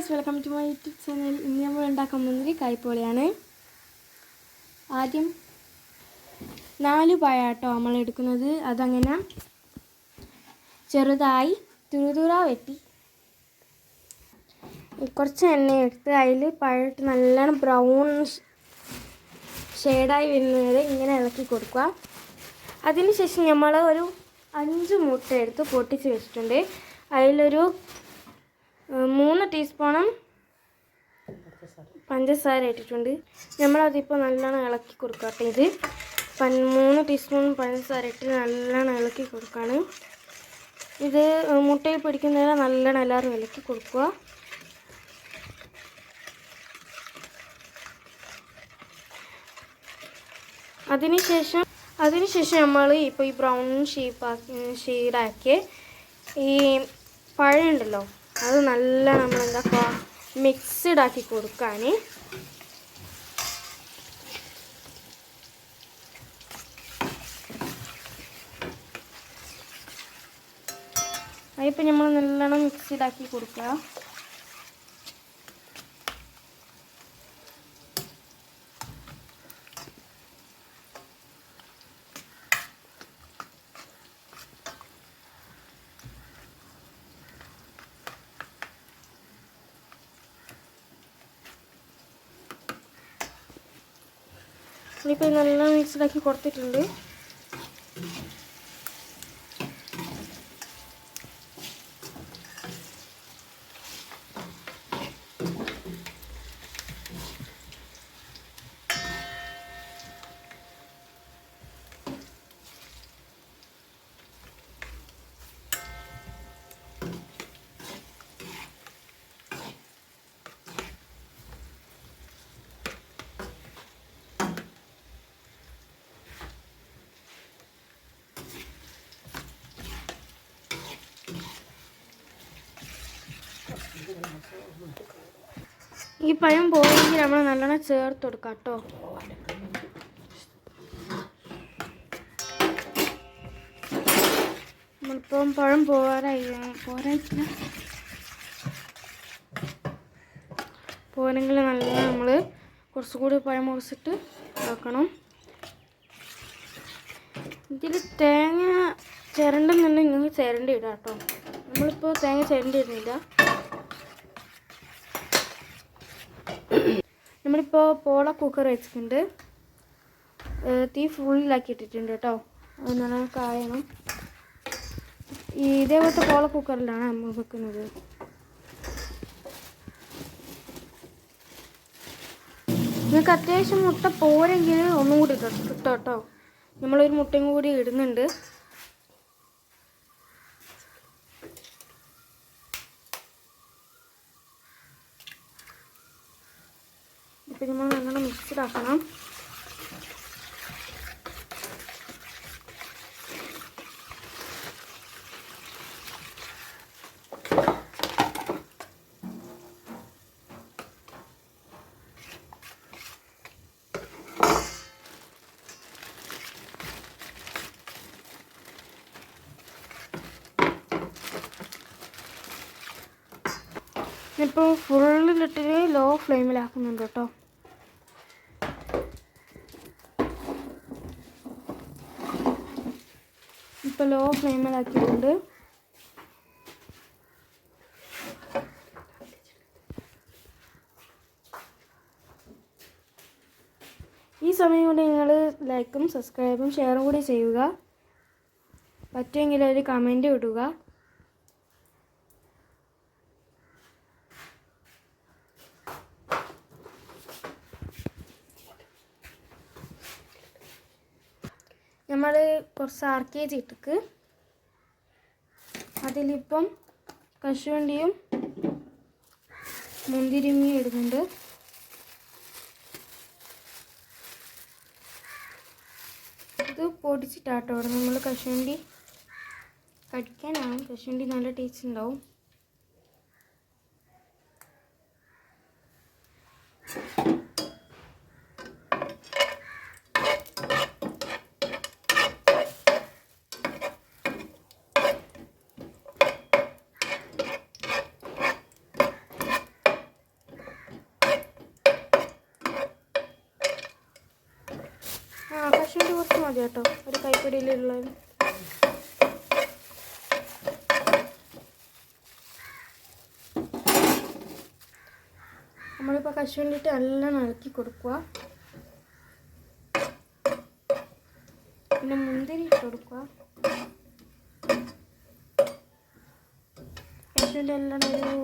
Guys welcome to my YouTube channel ഇന്ന് നമ്മൾ ഉണ്ടാക്കാൻ പോകുന്നത് കൈപ്പോളിയാണ്. ആദ്യം നാല് പഴാട്ടോ നമ്മൾ എടുക്കുന്നത്. അതങ്ങനെ ചെറുതായി തുരുതുറ വെട്ടി. കുറച്ച് എണ്ണ എടുത്ത് അതിൽ പഴട്ട് നല്ലോണം ബ്രൗൺ ഷെയ്ഡായി വരുന്നത് ഇങ്ങനെ ഇളക്കി കൊടുക്കുക. അതിനുശേഷം നമ്മൾ ഒരു അഞ്ച് മുട്ട എടുത്ത് പൊട്ടിച്ച് വെച്ചിട്ടുണ്ട്. അതിലൊരു മൂന്ന് ടീസ്പൂണും പഞ്ചസാര ഇട്ടിട്ടുണ്ട്. നമ്മളതിപ്പോൾ നല്ലോണം ഇളക്കി കൊടുക്കട്ടെ കേട്ടോ ഇത്. മൂന്ന് ടീസ്പൂൺ പഞ്ചസാര ഇട്ട് നല്ലോണം ഇളക്കി കൊടുക്കുകയാണ് ഇത് മുട്ടയിൽ പിടിക്കുന്നവരെ നല്ലോണം എല്ലാവരും ഇളക്കി കൊടുക്കുക. അതിനുശേഷം അതിനുശേഷം നമ്മൾ ഇപ്പോൾ ഈ ബ്രൗൺ ഷീപ്പാക്കി ഷെയ്ഡാക്കി ഈ പഴം ഉണ്ടല്ലോ അത് നല്ല നമ്മൾ എന്താക്കുക മിക്സ്ഡ് ആക്കി കൊടുക്കാൻ അതിപ്പോൾ നമ്മൾ നല്ലോണം ആക്കി കൊടുക്കുക ഇപ്പോൾ നല്ല മിക്സ്ഡാക്കി കൊടുത്തിട്ടുണ്ട്. ഈ പഴം പോയെങ്കിൽ നമ്മൾ നല്ലോണം ചേർത്ത് കൊടുക്കാം കേട്ടോ. നമ്മളിപ്പം പഴം പോരായി പോരായിട്ടില്ല. പോരെങ്കിൽ നല്ല നമ്മൾ കുറച്ചുകൂടി പഴം മുറിച്ചിട്ട് വെക്കണം. ഇതിൽ തേങ്ങ ചിരണ്ടെന്നുണ്ടെങ്കിൽ നിങ്ങൾക്ക് ചിരണ്ടി ഇടാം കേട്ടോ. നമ്മളിപ്പോൾ തേങ്ങ ചിരണ്ടി ഇടുന്നില്ല നമ്മളിപ്പോൾ പോള കുക്കർ വെച്ചിട്ടുണ്ട്. തീ ഫുള്ളിലാക്കി ഇട്ടിട്ടുണ്ട് കേട്ടോ. അത് നല്ല കായണം. ഇതേപോലത്തെ പോള കുക്കറിലാണ് നമ്മൾ വെക്കുന്നത്. നിങ്ങൾക്ക് അത്യാവശ്യം മുട്ട പോരെങ്കിൽ ഒന്നും കൂടി കിട്ടും കേട്ടോ. നമ്മളൊരു മുട്ടയും കൂടി ഇടുന്നുണ്ട് ഇപ്പം നമ്മൾ ആക്കണം ഇപ്പോൾ ഫുള്ളിലിട്ടിട്ട് ലോ ഫ്ലെയിമിലാക്കുന്നുണ്ട് കേട്ടോ ഇപ്പോൾ ലോ ഫ്ലെയിമിലാക്കിയിട്ടുണ്ട് ഈ സമയം കൊണ്ട് നിങ്ങൾ ലൈക്കും സബ്സ്ക്രൈബും ഷെയറും കൂടി ചെയ്യുക. പറ്റുമെങ്കിൽ ഒരു കമന്റ് ഇടുക. നമ്മൾ കുറച്ച് ആർ കെ ജി ഇട്ടിക്ക്. അതിലിപ്പം കശുവണ്ടിയും മുന്തിരിങ്ങയും ഇടുന്നുണ്ട്. ഇത് പൊടിച്ചിട്ടാട്ടോ. നമ്മൾ കശുവണ്ടി കടിക്കാനാവും. കശുവണ്ടി നല്ല ടേസ്റ്റ് ഉണ്ടാവും. മതി കേട്ടോ ഒരു കൈപ്പിടിയിലുള്ളത്. നമ്മളിപ്പോൾ കശുവണ്ടിട്ട് എല്ലാം ഇളക്കി കൊടുക്കുക പിന്നെ മുന്തിരി ഇട്ട് കൊടുക്കുക കശുവണ്ടി എല്ലാം ഒരു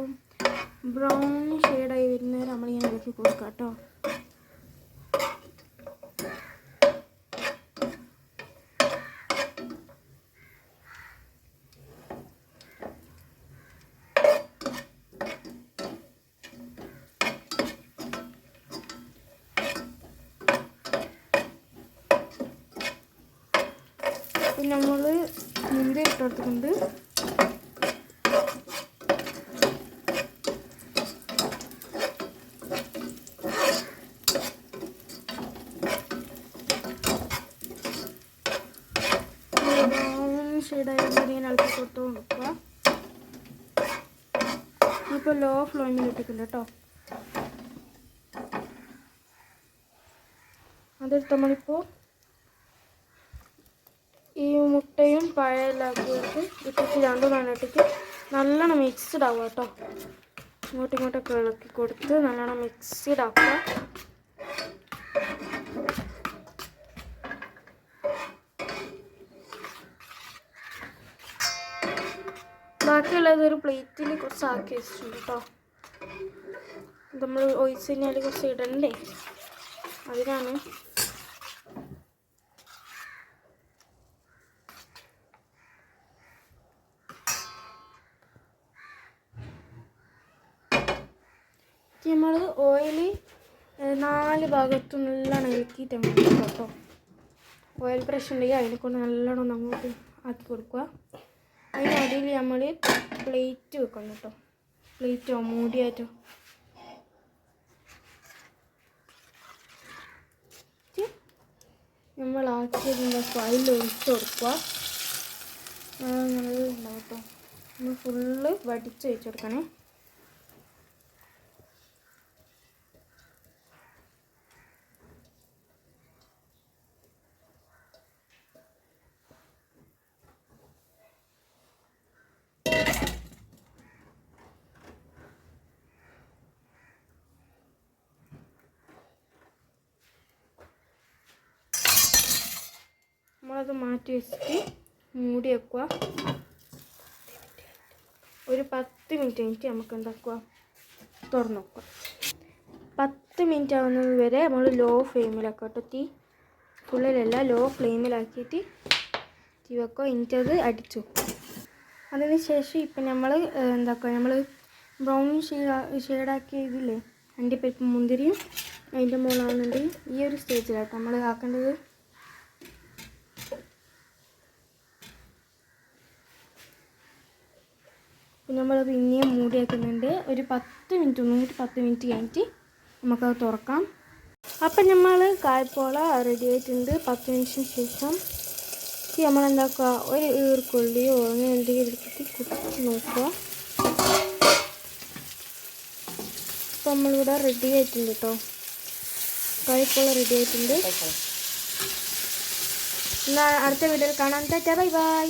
ബ്രൗൺ ഷെയ്ഡായി വരുന്നവരെ നമ്മളിങ്ങനെ ഇളക്കി കൊടുക്കുക കേട്ടോ പിന്നെ നമ്മൾ മുന്തിരി ഇട്ട് കൊടുത്തിട്ടുണ്ട്. ലോ ഫ്ലോയിങ്ങിൽ ഇട്ടിട്ടുണ്ട് കേട്ടോ. അതെടുത്ത് നമ്മളിപ്പോൾ ഈ മുട്ടയും വെച്ച് ഇട്ടിട്ട് രണ്ടും ഇട്ടിട്ട് നല്ലോണം മിക്സ്ഡ് ആവുക കേട്ടോ. ഇങ്ങോട്ടും ഇങ്ങോട്ടൊക്കെ ഇളക്കി കൊടുത്ത് നല്ലോണം മിക്സ്ഡ് ആക്കുക ബാക്കിയുള്ളത് ഒരു പ്ലേറ്റിൽ കുറച്ച് ആക്കി വെച്ചിട്ടുണ്ട് കേട്ടോ. നമ്മൾ ഒഴിച്ച് കഴിഞ്ഞാൽ കുറച്ച് ഇടണ്ടേ? അതിനാണ് നമ്മൾ ഓയിൽ നാല് ഭാഗത്തും നല്ലോണം ഇളക്കിയിട്ട് നമ്മൾ കേട്ടോ. ഓയിൽ ബ്രഷ് ഉണ്ടെങ്കിൽ അതിനെ കൊണ്ട് നല്ലോണം അങ്ങോട്ട് ആക്കി കൊടുക്കുക. അതിനടിയിൽ നമ്മൾ പ്ലേറ്റ് വെക്കണം കേട്ടോ. പ്ലേറ്റോ മൂടിയായിട്ടോ. നമ്മൾ ആക്കിയതിന്റെ ഫൈൽ ഒഴിച്ച് കൊടുക്കുക. നല്ല ഉണ്ടാവും കേട്ടോ. നമ്മൾ ഫുള്ള് വടിച്ച് വെച്ച് കൊടുക്കണേ. നമ്മളത് മാറ്റി വെച്ചിട്ട് മൂടി വെക്കുക. ഒരു പത്ത് മിനിറ്റ് കഴിഞ്ഞിട്ട് നമുക്ക് എന്താക്കുക? തുറന്നു വെക്കുക പത്ത് മിനിറ്റ് ആവുന്നത് വരെ നമ്മൾ ലോ ഫ്ലെയിമിലാക്കുക കേട്ടോ. തീ ഫുള്ളിലല്ല ലോ ഫ്ലെയിമിലാക്കിയിട്ട് തീ വെക്കുക. എനിക്കത് അടിച്ചു അതിന് ശേഷം ഇപ്പം നമ്മൾ എന്താക്കുക? നമ്മൾ ബ്രൗൺ ഷെയ്ഡ് ഷെയ്ഡാക്കിയതില്ലേ അണ്ടിപ്പരിപ്പ് മുന്തിരിയും അതിന്റെ മുകളാണെന്നുണ്ടെങ്കിൽ ഈ ഒരു സ്റ്റേജിലാണ് നമ്മൾ ആക്കേണ്ടത് നമ്മൾ പിന്നെയും മൂടി വയ്ക്കുന്നുണ്ട് ഒരു പത്ത് മിനിറ്റ് ഒന്നും കൂടി പത്ത് മിനിറ്റ് കഴിഞ്ഞിട്ട് നമുക്കത് തുറക്കാം. അപ്പം നമ്മൾ കായ്പോള റെഡി ആയിട്ടുണ്ട്. പത്ത് മിനിറ്റിന് ശേഷം നമ്മൾ എന്താക്കുക ഒരു ഈർക്കുള്ളിയോ അങ്ങനെ എന്തെങ്കിലും എടുത്തിട്ട് കുറച്ച് നോക്കുക. അപ്പം നമ്മളിവിടെ റെഡി ആയിട്ടുണ്ട് കേട്ടോ കായ്പോള റെഡി ആയിട്ടുണ്ട്. എന്നാൽ അടുത്ത വീഡിയോയിൽ കാണാൻ പറ്റാ ബൈ ബൈ.